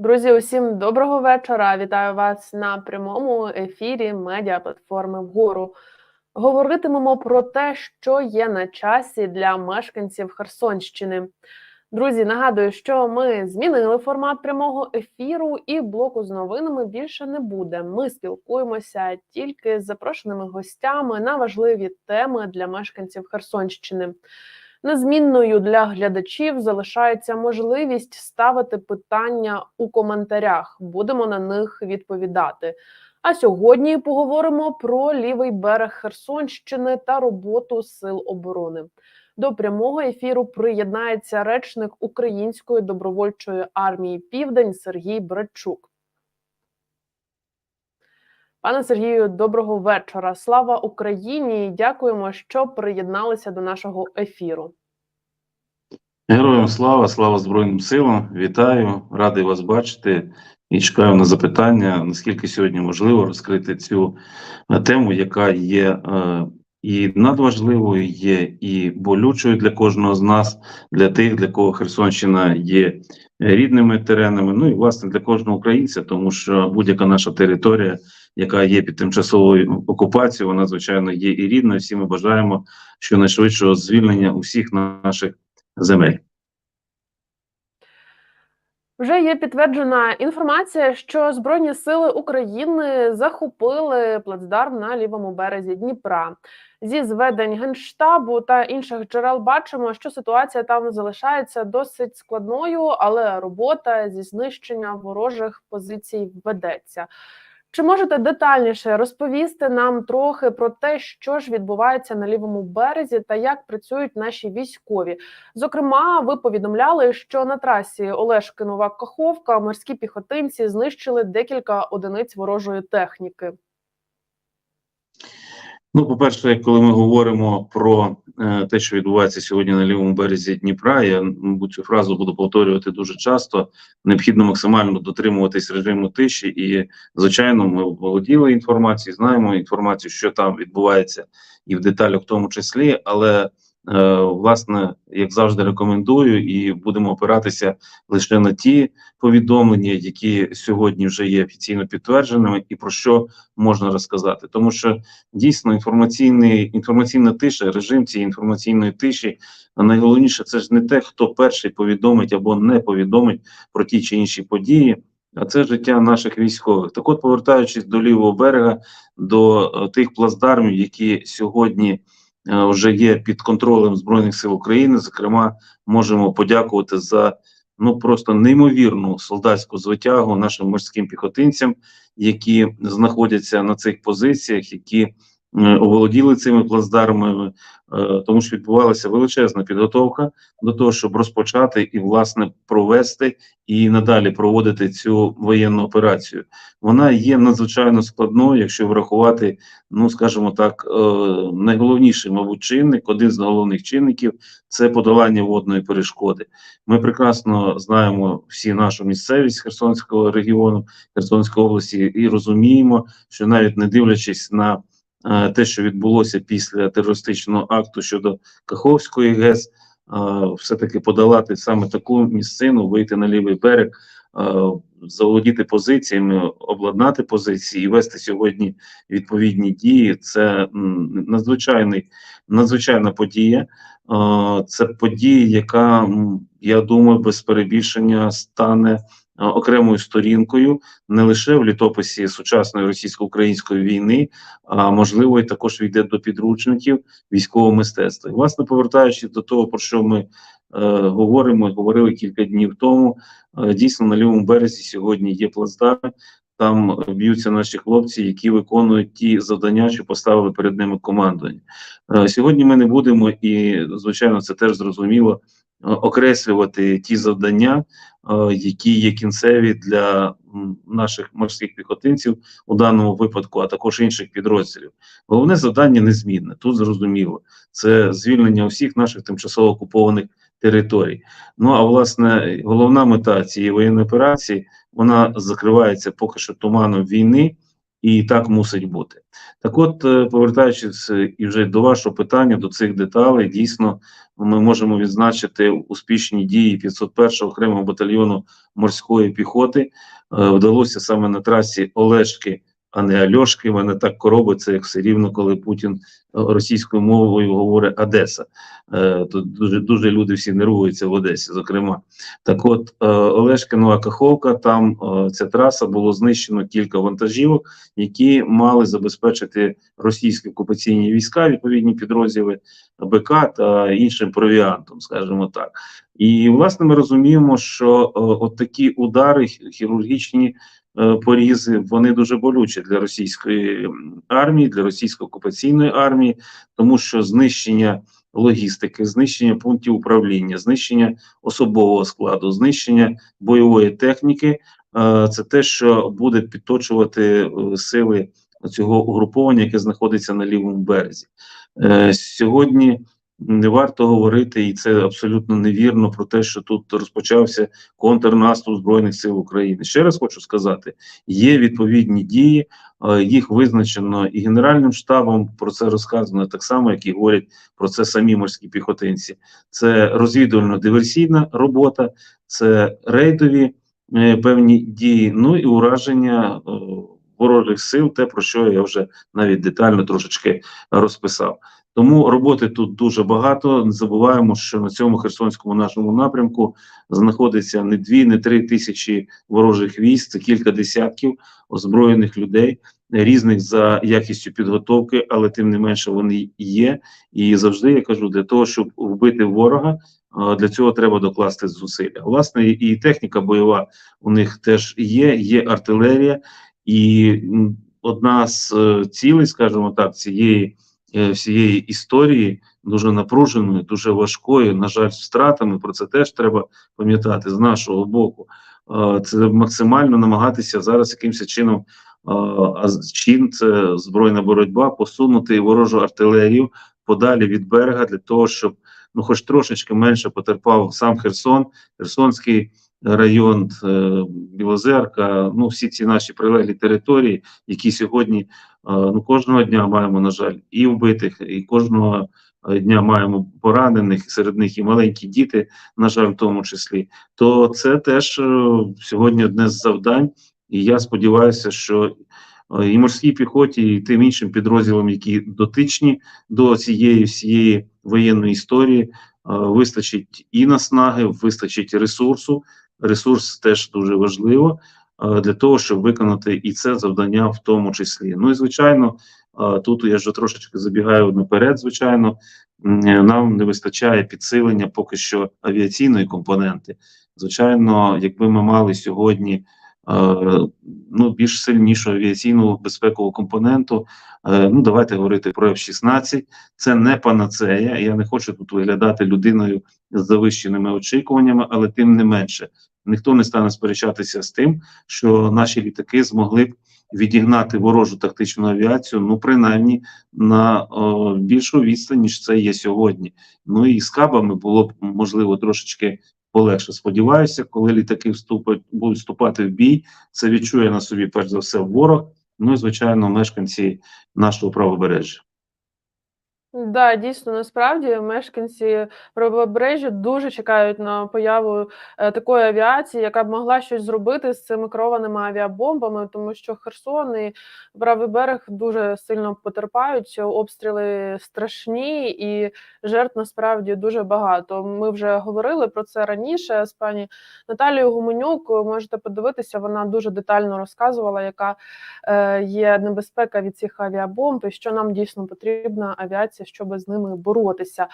Друзі, усім доброго вечора. Вітаю вас на прямому ефірі медіаплатформи вгору. Говоритимемо про те, що є на часі для мешканців Херсонщини. Друзі, нагадую, що ми змінили формат прямого ефіру, і блоку з новинами більше не буде. Ми спілкуємося тільки з запрошеними гостями на важливі теми для мешканців Херсонщини. Незмінною для глядачів залишається можливість ставити питання у коментарях. Будемо на них відповідати. А сьогодні поговоримо про лівий берег Херсонщини та роботу сил оборони. До прямого ефіру приєднається речник Української добровольчої армії Південь Сергій Брачук. Пане Сергію, доброго вечора. Слава Україні! Дякуємо, що приєдналися до нашого ефіру. Героям слава, слава Збройним силам! Вітаю, радий вас бачити і чекаю на запитання, наскільки сьогодні можливо розкрити цю е, тему, яка є е, і надважливою, є і болючою для кожного з нас, для тих, для кого Херсонщина є рідними теренами. Ну і власне для кожного українця, тому що будь-яка наша територія, яка є під тимчасовою окупацією, вона звичайно є і рідною. Всі ми бажаємо щонайшвидшого звільнення усіх наших земель. Вже є підтверджена інформація, що Збройні сили України захопили плацдарм на лівому березі Дніпра. Зі зведень генштабу та інших джерел бачимо, що ситуація там залишається досить складною, але робота зі знищення ворожих позицій ведеться. Чи можете детальніше розповісти нам трохи про те, що ж відбувається на лівому березі та як працюють наші військові? Зокрема, ви повідомляли, що на трасі Олешки-Нова Каховка морські піхотинці знищили декілька одиниць ворожої техніки. Ну, по-перше, коли ми говоримо про е, те, що відбувається сьогодні на лівому березі Дніпра, я мабуть, цю фразу буду повторювати дуже часто. Необхідно максимально дотримуватись режиму тиші, і звичайно, ми володіли інформацією, знаємо інформацію, що там відбувається, і в деталях в тому числі, але власне, як завжди, рекомендую, і будемо опиратися лише на ті повідомлення, які сьогодні вже є офіційно підтвердженими, і про що можна розказати, тому що дійсно інформаційний інформаційна тиша, режим цієї інформаційної тиші, найголовніше це ж не те, хто перший повідомить або не повідомить про ті чи інші події. А це життя наших військових. Так, от повертаючись до лівого берега, до е, тих плацдармів, які сьогодні. Е, вже є під контролем збройних сил України. Зокрема, можемо подякувати за ну просто неймовірну солдатську звитягу нашим морським піхотинцям, які знаходяться на цих позиціях, які оволоділи цими плацдармами, е, тому що відбувалася величезна підготовка до того, щоб розпочати і власне провести і надалі проводити цю воєнну операцію. Вона є надзвичайно складною, якщо врахувати, ну скажімо так, е, найголовніший, мабуть, чинник, один з головних чинників це подолання водної перешкоди. Ми прекрасно знаємо всі нашу місцевість Херсонського регіону, Херсонської області, і розуміємо, що навіть не дивлячись на Е, те, що відбулося після терористичного акту щодо Каховської ГЕС, все-таки подолати саме таку місцину, вийти на лівий берег, заволодіти позиціями, обладнати позиції і вести сьогодні відповідні дії. Це надзвичайний надзвичайна подія. Це подія, яка я думаю, без перебільшення стане окремою сторінкою не лише в літописі сучасної російсько-української війни, а можливо і також війде до підручників військового мистецтва. І, власне, повертаючись до того, про що ми е, говоримо, говорили кілька днів тому. Е, дійсно, на лівому березі сьогодні є плацдарм, там б'ються наші хлопці, які виконують ті завдання, що поставили перед ними командування. Е, сьогодні ми не будемо, і звичайно, це теж зрозуміло. Окреслювати ті завдання, Е, які є кінцеві для наших морських піхотинців у даному випадку, а також інших підрозділів. Головне завдання незмінне. Тут зрозуміло це звільнення усіх наших тимчасово окупованих територій. Ну а власне головна мета цієї воєнної операції вона закривається поки що туманом війни. І так мусить бути. Так, от, е, повертаючись е, і вже до вашого питання, до цих деталей, дійсно ми можемо відзначити успішні дії 501 окремого батальйону морської піхоти. Е, Вдалося саме на трасі Олешки, а не Альошки. Мене так коробиться, як все рівно, коли Путін е, російською мовою говорить Одеса. Е, Тут дуже дуже люди всі нервуються в Одесі, зокрема. Так, от е, Олешка Нова Каховка, там ця траса було знищено кілька вантажівок, які мали забезпечити російські окупаційні війська, відповідні підрозділи БК та іншим провіантом, скажімо так. І власне ми розуміємо, що от такі удари хірургічні порізи вони дуже болючі для російської армії, для російської окупаційної армії, тому що знищення логістики, знищення пунктів управління, знищення особового складу, знищення бойової техніки е, це те, що буде підточувати е, сили цього угруповання, яке знаходиться на лівому березі. Е, Сьогодні не варто говорити, і це абсолютно невірно про те, що тут розпочався контрнаступ збройних сил України. Ще раз хочу сказати: є відповідні дії, е, їх визначено і генеральним штабом. Про це розказано так само, як і говорять про це самі морські піхотинці. Це розвідувально-диверсійна робота, це рейдові е, певні дії, ну і ураження е, ворожих сил, те про що я вже навіть детально трошечки розписав. Тому роботи тут дуже багато. Не забуваємо, що на цьому херсонському нашому напрямку знаходиться не дві, не три тисячі ворожих військ, це кілька десятків озброєних людей, різних за якістю підготовки, але тим не менше вони є. І завжди я кажу, для того, щоб вбити ворога, для цього треба докласти зусилля. Власне, і- техніка бойова у них теж є, є артилерія, і одна з е, цілей, скажімо так, цієї всієї історії дуже напруженої, дуже важкої, на жаль, з втратами. Про це теж треба пам'ятати з нашого боку. Е, Це максимально намагатися зараз якимось чином. е, А це збройна боротьба, посунути ворожу артилерію подалі від берега для того, щоб ну, хоч трошечки менше потерпав сам Херсон, Херсонський район, е, Білозерка, ну всі ці наші прилеглі території, які сьогодні е, ну кожного дня маємо, на жаль, і вбитих, і кожного е, дня маємо поранених, серед них і маленькі діти, на жаль, в тому числі. То це теж сьогодні одне з завдань, і я сподіваюся, що і морській піхоті, і тим іншим підрозділам, які дотичні до цієї всієї воєнної історії, вистачить і наснаги, вистачить ресурсу. Ресурс теж дуже важливо е, для того, щоб виконати і це завдання в тому числі. Ну і звичайно, е, тут я вже трошечки забігаю наперед. Звичайно, нам не вистачає підсилення поки що авіаційної компоненти. Звичайно, якби ми мали сьогодні ну більш сильнішу авіаційну безпекову компоненту. Е, ну давайте говорити про F-16. Це не панацея. Я не хочу тут виглядати людиною з завищеними очікуваннями, але тим не менше, ніхто не стане сперечатися з тим, що наші літаки змогли б відігнати ворожу тактичну авіацію, ну принаймні на о, більшу відстань, ніж це є сьогодні. Ну і з кабами було б можливо трошечки полегше. Сподіваюся, коли літаки вступать будуть вступати в бій, це відчує на собі перш за все ворог. Ну і звичайно, мешканці нашого правобережжя. Да, дійсно, насправді мешканці правобережжя дуже чекають на появу е, такої авіації, яка б могла щось зробити з цими керованими авіабомбами, тому що Херсон і правий берег дуже сильно потерпають. Обстріли страшні і жертв насправді дуже багато. Ми вже говорили про це раніше з пані Наталією Гуменюк. Можете подивитися, вона дуже детально розказувала, яка е, є небезпека від цих авіабомб, і що нам дійсно потрібна авіація, щоб з ними боротися.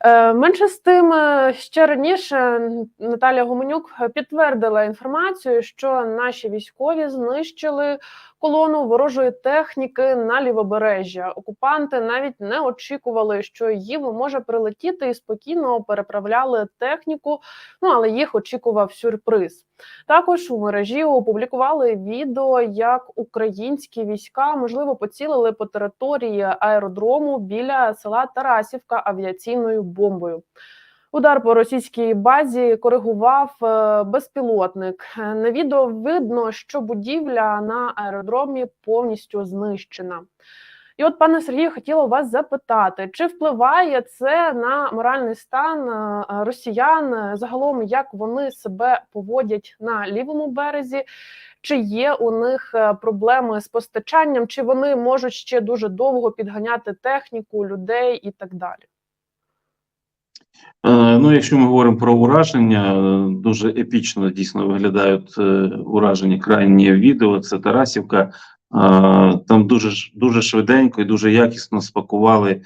Е, Менше з тим, е, ще раніше Наталія Гуменюк підтвердила інформацію, що наші військові знищили колону ворожої техніки на лівобережжя. Окупанти навіть не очікували, що їм може прилетіти, і спокійно переправляли техніку. Ну але їх очікував сюрприз. Також у мережі опублікували відео, як українські війська можливо поцілили по території аеродрому біля села Тарасівка авіаційною бомбою. Удар по російській базі коригував е, безпілотник. На відео видно, що будівля на аеродромі повністю знищена. І от, пане Сергію, хотіла вас запитати, чи впливає це на моральний стан е, росіян? Загалом, як вони себе поводять на лівому березі? Чи є у них е, проблеми з постачанням, чи вони можуть ще дуже довго підганяти техніку, людей і так далі? Е, Ну, якщо ми говоримо про ураження, дуже епічно дійсно виглядають е, уражені крайні відео. Це Тарасівка. Е, Там дуже дуже швиденько і дуже якісно спакували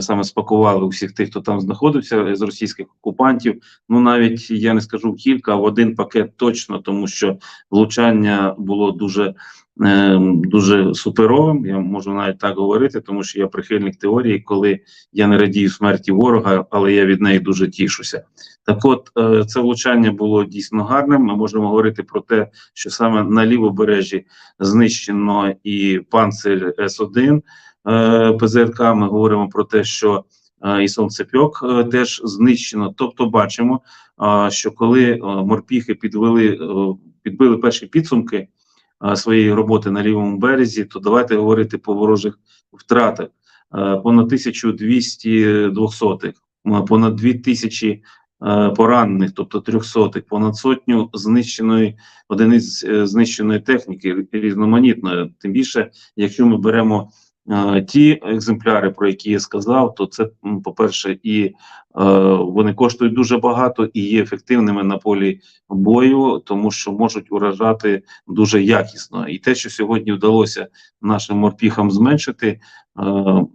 саме спакували усіх тих, хто там знаходився з російських окупантів. Ну навіть я не скажу кілька, а в один пакет точно, тому що влучання було дуже. Е, Дуже суперовим, я можу навіть так говорити, тому що я прихильник теорії, коли я не радію смерті ворога, але я від неї дуже тішуся. Так, от е, це влучання було дійсно гарним. Ми можемо говорити про те, що саме на лівобережжі знищено і панцир С-1 е, ПЗРК. Ми говоримо про те, що е, і сонцепьок теж знищено. Тобто, бачимо, що коли морпіхи підвели підбили перші підсумки своєї роботи на лівому березі, то давайте говорити по ворожих втратах. Понад 1200 двохсотих, понад 2000 е, поранених, тобто трьохсотих, понад сотню знищеної одиниць е, знищеної техніки різноманітної. Тим більше, якщо ми беремо ті екземпляри, про які я сказав, то це, по-перше, і е, вони коштують дуже багато і є ефективними на полі бою, тому що можуть уражати дуже якісно. І те, що сьогодні вдалося нашим морпіхам зменшити. Е,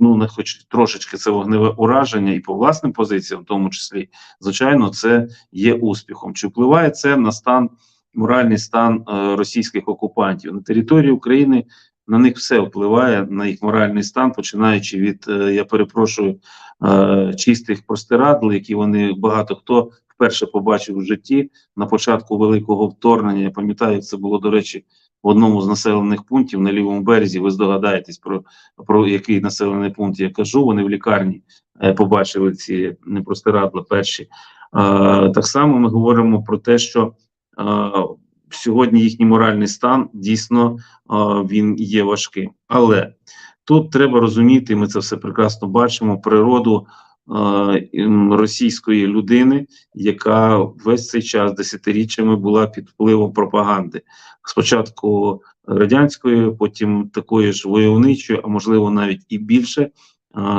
Ну, не хоч трошечки це вогневе ураження, і по власним позиціям, в тому числі, звичайно, це є успіхом. Чи впливає це на стан, моральний стан е, російських окупантів на території України? На них все впливає на їх моральний стан, починаючи від, е, я перепрошую, е, чистих простирадл, які вони багато хто вперше побачив в житті на початку великого вторгнення. Я пам'ятаю, це було до речі в одному з населених пунктів на лівому березі. Ви здогадаєтесь про, про який населений пункт я кажу. Вони в лікарні е, побачили ці непростирадла перші. Так само ми говоримо про те, що сьогодні їхній моральний стан дійсно він є важким. Але тут треба розуміти, ми це все прекрасно бачимо, природу російської людини, яка весь цей час десятиріччями була під впливом пропаганди. Спочатку радянської, потім такої ж войовничої, а можливо навіть і більше,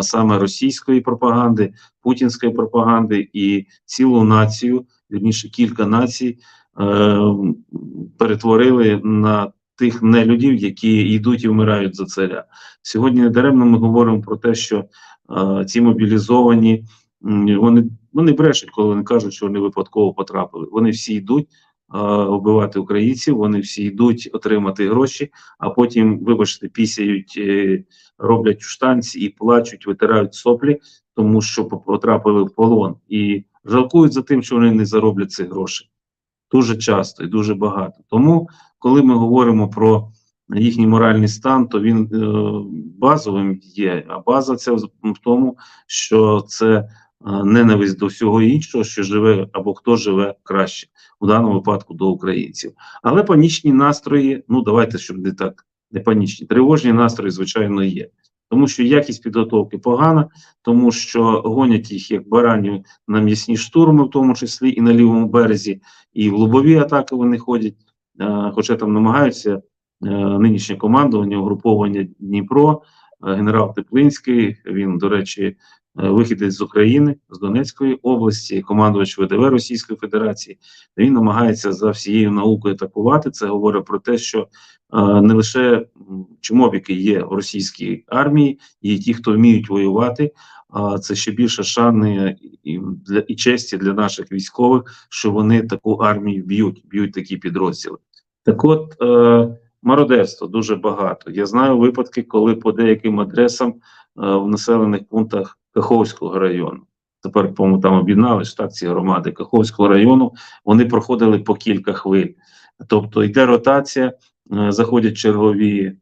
саме російської пропаганди, путінської пропаганди і цілу націю, вірніше кілька націй, перетворили на тих нелюдів, які йдуть і вмирають за царя. Сьогодні недаремно ми говоримо про те, що е, ці мобілізовані вони, вони брешуть, коли вони кажуть, що вони випадково потрапили. Вони всі йдуть е, вбивати українців, вони всі йдуть отримати гроші, а потім, вибачте, пісяють, е, роблять в штанці і плачуть, витирають соплі, тому що потрапили в полон і жалкують за тим, що вони не зароблять цих грошей. Дуже часто і дуже багато. Тому, коли ми говоримо про їхній моральний стан, то він е, базовим є. А база це в тому, що це е, ненависть до всього іншого, що живе або хто живе краще, у даному випадку до українців. Але панічні настрої, ну давайте, щоб не так, не панічні, тривожні настрої, звичайно, є. Тому що якість підготовки погана, тому що гонять їх як баранів на м'ясні штурми, в тому числі і на лівому березі, і в лобові атаки вони ходять, е, хоча там намагаються е, нинішнє командування, угруповання Дніпро, е, генерал Теплинський, він, до речі, вихідець з України, з Донецької області, командувач ВДВ Російської Федерації. Він намагається за всією наукою атакувати. Це говорить про те, що е, не лише чмобіки є в російській армії, є ті, хто вміють воювати. Це ще більше шани і для і честі для наших військових, що вони таку армію б'ють, б'ють такі підрозділи. Так, от е, мародерство дуже багато. Я знаю випадки, коли по деяким адресам е, в населених пунктах Каховського району. Тепер, по-моєму, там об'єднались так ці громади Каховського району. Вони проходили по кілька хвиль. Тобто йде ротація, е, заходять чергові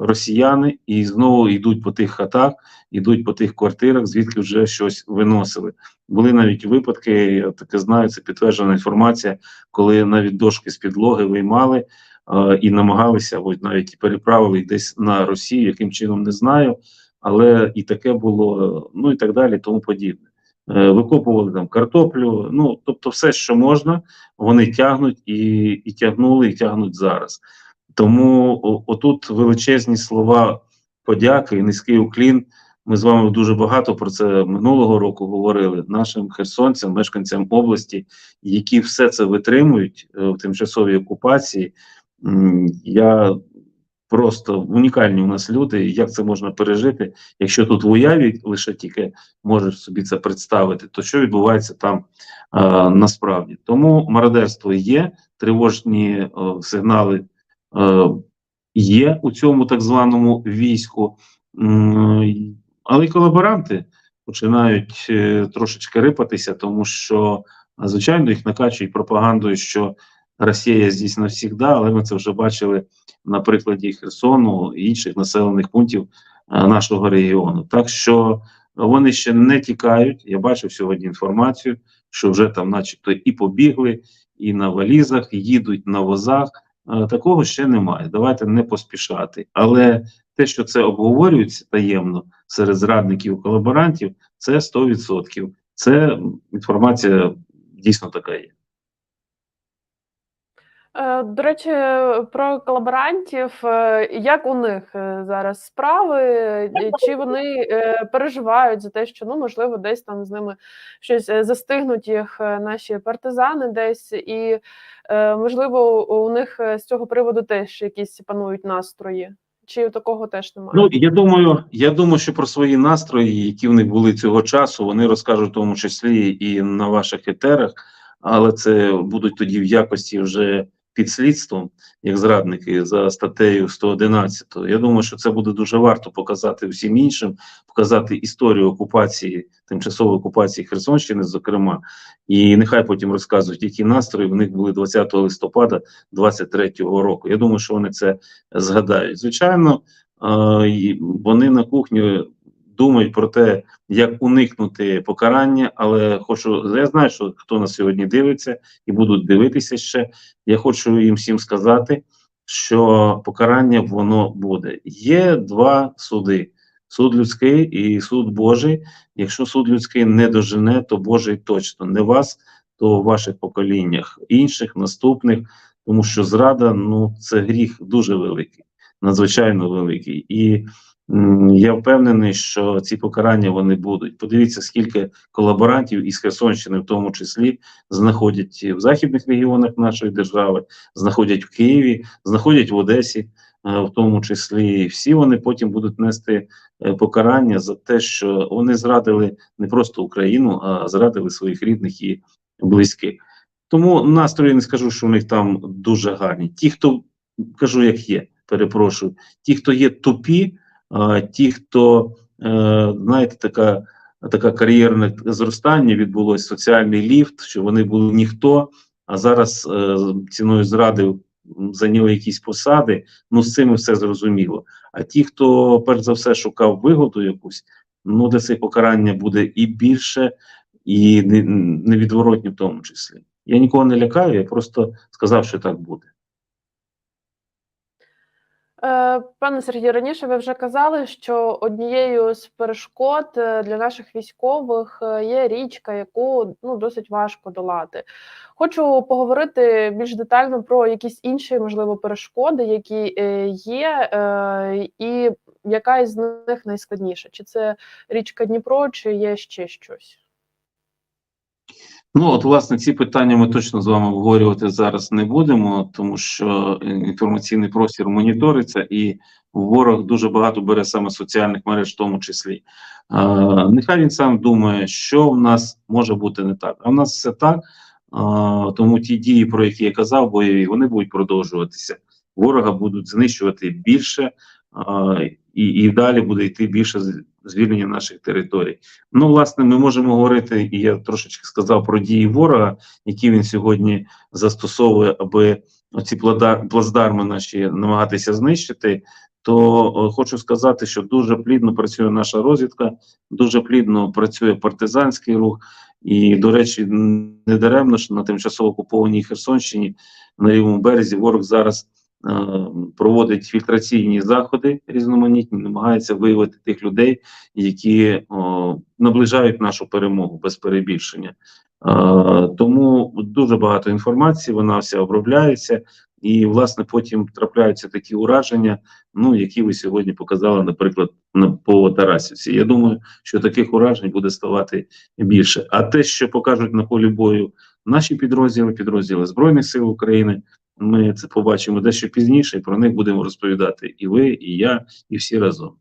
росіяни і знову йдуть по тих хатах, йдуть по тих квартирах, звідки вже щось виносили. Були навіть випадки, я таке знаю, це підтверджена інформація, коли навіть дошки з підлоги виймали е, і намагалися, або навіть переправили десь на Росію, яким чином не знаю, але і таке було, ну і так далі, тому подібне. Е, Викопували там картоплю, ну тобто, все, що можна, вони тягнуть і, і тягнули, і тягнуть зараз. Тому отут величезні слова подяки і низький уклін. Ми з вами дуже багато про це минулого року говорили нашим херсонцям, мешканцям області, які все це витримують е, в тимчасовій окупації. Я просто унікальні у нас люди. Як це можна пережити? Якщо тут в уяві лише тільки можеш собі це представити, то що відбувається там е, насправді? Тому мародерство є, тривожні е, сигнали е, є у цьому так званому війську. Але й колаборанти починають е, трошечки рипатися, тому що, звичайно, їх накачують пропагандою, що Росія здесь навсігда, але ми це вже бачили на прикладі Херсону і інших населених пунктів е, нашого регіону. Так що вони ще не тікають. Я бачив сьогодні інформацію, що вже там, начебто, і побігли, і на валізах, їдуть на возах. Е, Такого ще немає. Давайте не поспішати. Але те, що це обговорюється таємно серед зрадників колаборантів, це 100%. Це інформація дійсно така є. Е, До речі, про колаборантів, е, як у них е, зараз справи? Чи вони переживають за те, що ну можливо десь там з ними щось застигнуть їх наші партизани десь, і можливо у них з цього приводу теж якісь панують настрої? Чи такого теж немає? Ну я думаю, я думаю, що про свої настрої, які в них були цього часу, вони розкажуть в тому числі і на ваших етерах, але це будуть тоді в якості вже під слідством, як зрадники за статтею 111. Я думаю, що це буде дуже варто показати всім іншим, показати історію окупації, тимчасової окупації Херсонщини, зокрема, і нехай потім розказують, які настрої в них були 20 листопада 23-го року. Я думаю, що вони це згадають. Звичайно, е, вони на кухні думають про те, як уникнути покарання, але хочу, я знаю, що хто нас сьогодні дивиться і будуть дивитися ще. Я хочу їм всім сказати, що покарання воно буде. Є два суди: суд людський і суд Божий. Якщо суд людський не дожене, то Божий точно не вас, то в ваших поколіннях інших, наступних, тому що зрада ну це гріх дуже великий, надзвичайно великий. І я впевнений, що ці покарання вони будуть. Подивіться, скільки колаборантів із Херсонщини, в тому числі, знаходять в західних регіонах нашої держави, знаходять в Києві, знаходять в Одесі, е, в тому числі. Всі вони потім будуть нести е, покарання за те, що вони зрадили не просто Україну, а зрадили своїх рідних і близьких. Тому настрої не скажу, що у них там дуже гарні. Ті, хто кажу, як є, перепрошую, ті, хто є тупі, ті, хто е, знаєте, така. Така кар'єрне зростання відбулось соціальний ліфт, що вони були ніхто, а зараз е, ціною зради зайняли якісь посади. Ну з цим все зрозуміло. А ті, хто перш за все шукав вигоду якусь, ну для цих покарання буде і більше, і невідворотні в тому числі. Я нікого не лякаю, я просто сказав, що так буде. Е, Пане Сергію, раніше ви вже казали, що однією з перешкод е, для наших військових е, є річка, яку ну досить важко долати. Хочу поговорити більш детально про якісь інші, можливо, перешкоди, які є, і яка із них найскладніша? Чи це річка Дніпро, чи є ще щось? Ну, от, власне, ці питання ми точно з вами обговорювати зараз не будемо, тому що е, інформаційний простір моніториться, і ворог дуже багато бере саме соціальних мереж, в тому числі. А, нехай він сам думає, що в нас може бути не так. А в нас все так. А, тому ті дії, про які я казав, бойові, вони будуть продовжуватися. Ворога будуть знищувати більше, а, і, і далі буде йти більше звільнення наших територій. Ну, власне, ми можемо говорити, і я трошечки сказав про дії ворога, які він сьогодні застосовує, аби оці плацдарми наші намагатися знищити. то е, хочу сказати, що дуже плідно працює наша розвідка, дуже плідно працює партизанський рух. І, до речі, не даремно, що на тимчасово окупованій Херсонщині на лівому березі ворог зараз проводить фільтраційні заходи різноманітні, намагається виявити тих людей, які наближають нашу перемогу без перебільшення. Е, тому дуже багато інформації, вона вся обробляється, і власне потім трапляються такі ураження, ну які ви сьогодні показали, наприклад, на по Тарасівці. Я думаю, що таких уражень буде ставати більше. А те, що покажуть на полі бою наші підрозділи, підрозділи Збройних сил України, ми це побачимо дещо пізніше, і про них будемо розповідати і ви, і я, і всі разом.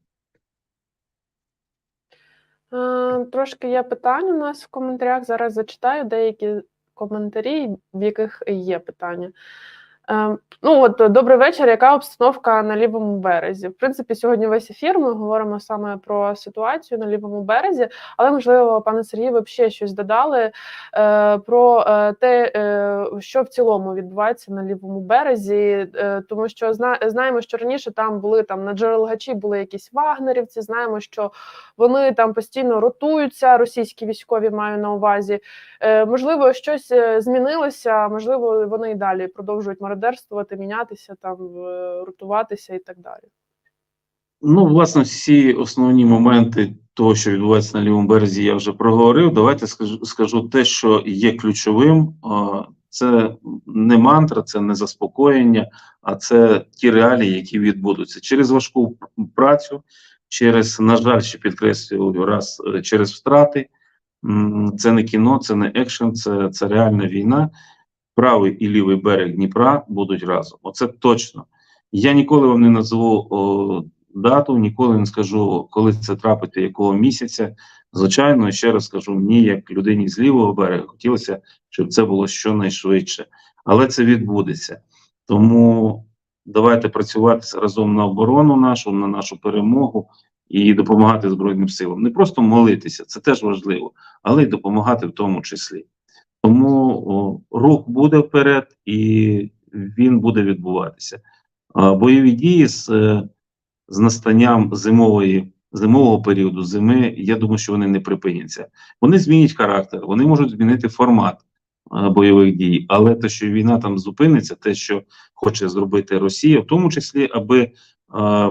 Е, Трошки є питань у нас в коментарях. Зараз зачитаю деякі коментарі, в яких є питання. Е, Ну от добрий вечір. Яка обстановка на лівому березі? В принципі, сьогодні весь ефір ми говоримо саме про ситуацію на лівому березі, але можливо, пане Сергію, ви б ще щось додали е, про е, те, що в цілому відбувається на лівому березі, тому що зна, знаємо, що раніше там були там на джерелгачі були якісь вагнерівці. Знаємо, що вони там постійно ротуються, російські військові маю на увазі. Можливо, щось змінилося, можливо, вони і далі продовжують мародерствувати, мінятися, там е, ротуватися і так далі. Ну, власне, всі основні моменти того, що відбувається на лівому березі, я вже проговорив. Давайте скажу, скажу те, що є ключовим. Це не мантра, це не заспокоєння, а це ті реалії, які відбудуться через важку працю, через, на жаль, ще підкреслюю раз, е, через втрати. Це не кіно, це не екшен, це, це реальна війна. Правий і лівий берег Дніпра будуть разом. Оце точно. Я ніколи вам не назву о, дату, ніколи не скажу, коли це трапиться, якого місяця. Звичайно, ще раз скажу, мені, як людині з лівого берега, хотілося, щоб це було щонайшвидше. Але це відбудеться. Тому давайте працювати разом на оборону нашу, на нашу перемогу і допомагати Збройним силам. Не просто молитися, це теж важливо, але й допомагати в тому числі. Тому рух буде вперед і він буде відбуватися. Бойові дії з, е, з настанням зимової, зимового періоду зими, я думаю, що вони не припиняться. Вони змінять характер, вони можуть змінити формат е, бойових дій, але те, що війна там зупиниться, те, що хоче зробити Росія, в тому числі, аби е,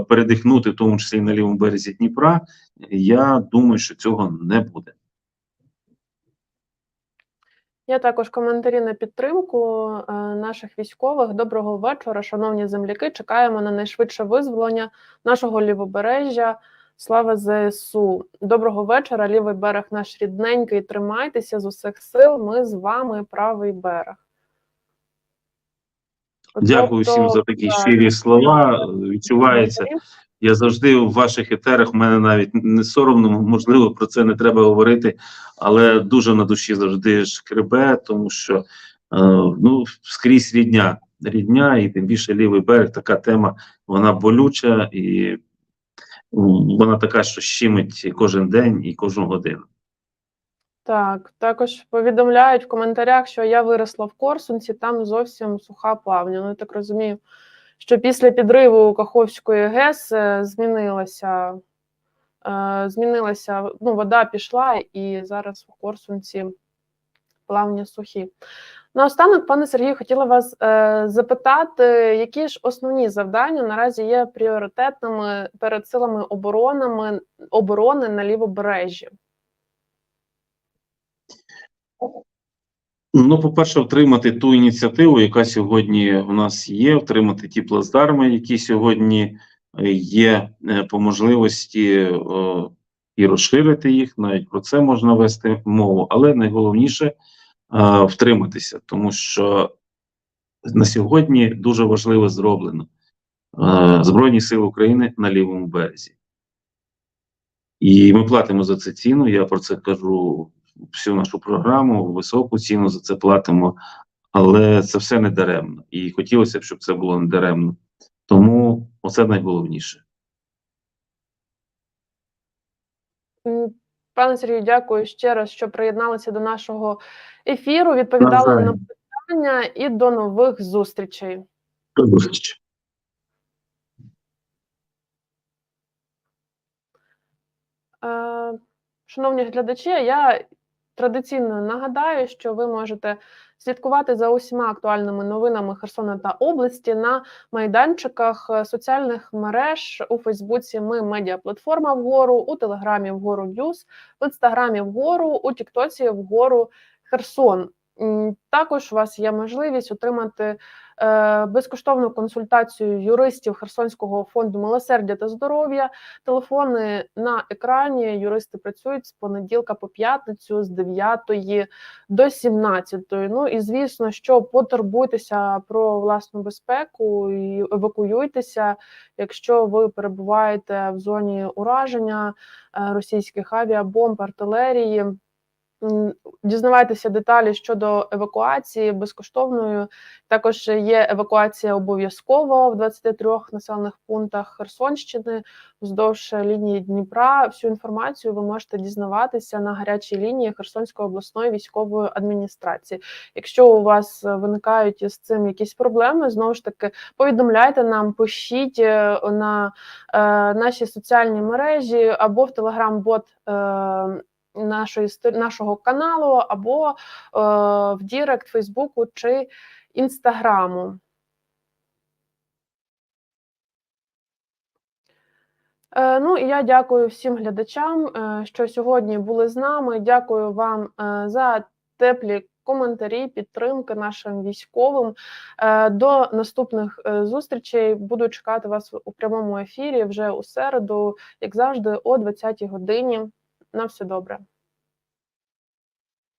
передихнути, в тому числі на лівому березі Дніпра, я думаю, що цього не буде. Є також коментарі на підтримку е, наших військових. Доброго вечора, шановні земляки. Чекаємо на найшвидше визволення нашого лівобережжя. Слава ЗСУ. Доброго вечора. Лівий берег наш рідненький. Тримайтеся з усіх сил. Ми з вами правий берег. Дякую всім за такі так, щирі слова. Відчувається. Я завжди в ваших етерах. У мене навіть не соромно, можливо, про це не треба говорити, але дуже на душі завжди шкребе, тому що е, ну скрізь рідня, рідня, і тим більше лівий берег. Така тема, вона болюча і вона така, що щемить кожен день і кожну годину. Так, також повідомляють в коментарях, що я виросла в Корсунці, там зовсім суха плавня. Ну, я так розумію, що після підриву Каховської ГЕС е, змінилася, е, змінилася, ну, вода пішла, і зараз у Корсунці плавні сухі. Наостанок, пане Сергію, хотіла вас е, запитати, які ж основні завдання наразі є пріоритетними перед силами оборонами, оборони на лівобережжі? Ну, по-перше, втримати ту ініціативу, яка сьогодні у нас є, втримати ті плацдарми, які сьогодні е, є е, по можливості і розширити їх. Навіть про це можна вести мову. Але найголовніше е, втриматися, тому що на сьогодні дуже важливо зроблено Збройні Сили України на лівому березі. І ми платимо за це ціну. Я про це кажу всю нашу програму, високу ціну за це платимо, але це все не даремно. І хотілося б, щоб це було не даремно. Тому оце найголовніше. Пане Сергію, дякую ще раз, що приєдналися до нашого ефіру. Відповідали на, на питання і до нових зустрічей. До зустрічі. Е, шановні глядачі, я традиційно нагадаю, що ви можете слідкувати за усіма актуальними новинами Херсона та області на майданчиках е, соціальних мереж у Фейсбуці. Ми медіаплатформа вгору, у Телеграмі вгору Ньюс, в інстаграмі вгору, у Тіктоці вгору Херсон. Також у вас є можливість отримати е, безкоштовну консультацію юристів Херсонського фонду милосердя та здоров'я. Телефони на екрані. Юристи працюють з понеділка по п'ятницю, з 9 до 17. Ну і звісно, що потурбуйтеся про власну безпеку і евакуюйтеся, якщо ви перебуваєте в зоні ураження е, російських авіабомб, артилерії. Дізнавайтеся деталі щодо евакуації безкоштовною. Також є евакуація обов'язково в 23 населених пунктах Херсонщини вздовж лінії Дніпра. Всю інформацію ви можете дізнаватися на гарячій лінії Херсонської обласної військової адміністрації. Якщо у вас виникають із цим якісь проблеми, знову ж таки повідомляйте нам, пишіть е, на е, наші соціальні мережі або в телеграм-бот. Е, Нашої нашого каналу або е, в Дірект Фейсбуку чи Інстаграму. Е, Ну і я дякую всім глядачам, е, що сьогодні були з нами. Дякую вам е, за теплі коментарі, підтримки нашим військовим. До наступних зустрічей буду чекати вас у прямому ефірі вже у середу, як завжди, о 20-й годині. На все добре.